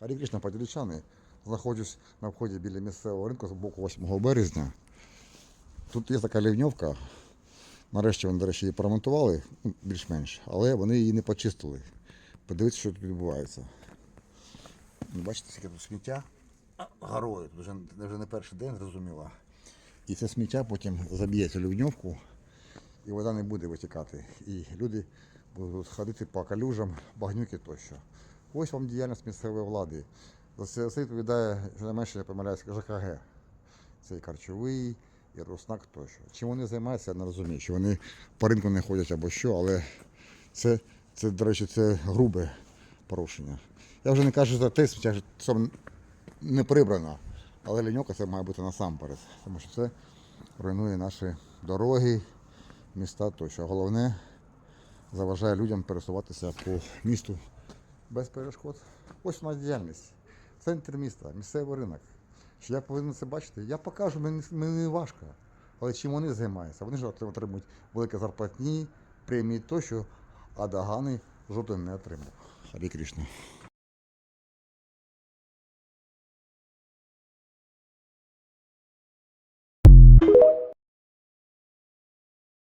Харі Кришна, поділічани. Знаходжусь на вході біля місцевого ринку з боку 8 березня. Тут є така лівньовка. Нарешті вони, до речі, її поремонтували, ну, більш-менш, але вони її не почистили. Подивіться, що тут відбувається. Ну, Бачите, скільки тут сміття горою. Тут вже, вже не перший день, зрозуміло. І це сміття потім заб'є цю лівньовку, і вода не буде витікати. І люди будуть ходити по калюжам, багнюки тощо. Ось вам діяльність місцевої влади. За це відповідає, не помиляюсь, ЖКГ. Це і Карчовий, і Руснак тощо. Чим вони займаються, я не розумію. Чи вони по ринку не ходять або що, але це, це до речі, це грубе порушення. Я вже не кажу за те, що не прибрано, але ліньока це має бути насамперед, тому що це руйнує наші дороги, міста тощо. Головне, заважає людям пересуватися по місту без перешкод. Ось нас діяльність. Центр міста, місцевий ринок. Що я повинен це бачити? Я покажу, мені, не важко. Але чим вони займаються? Вони ж отримують великі зарплатні, премії тощо, а догани жоден не отримав. Харі Кришна.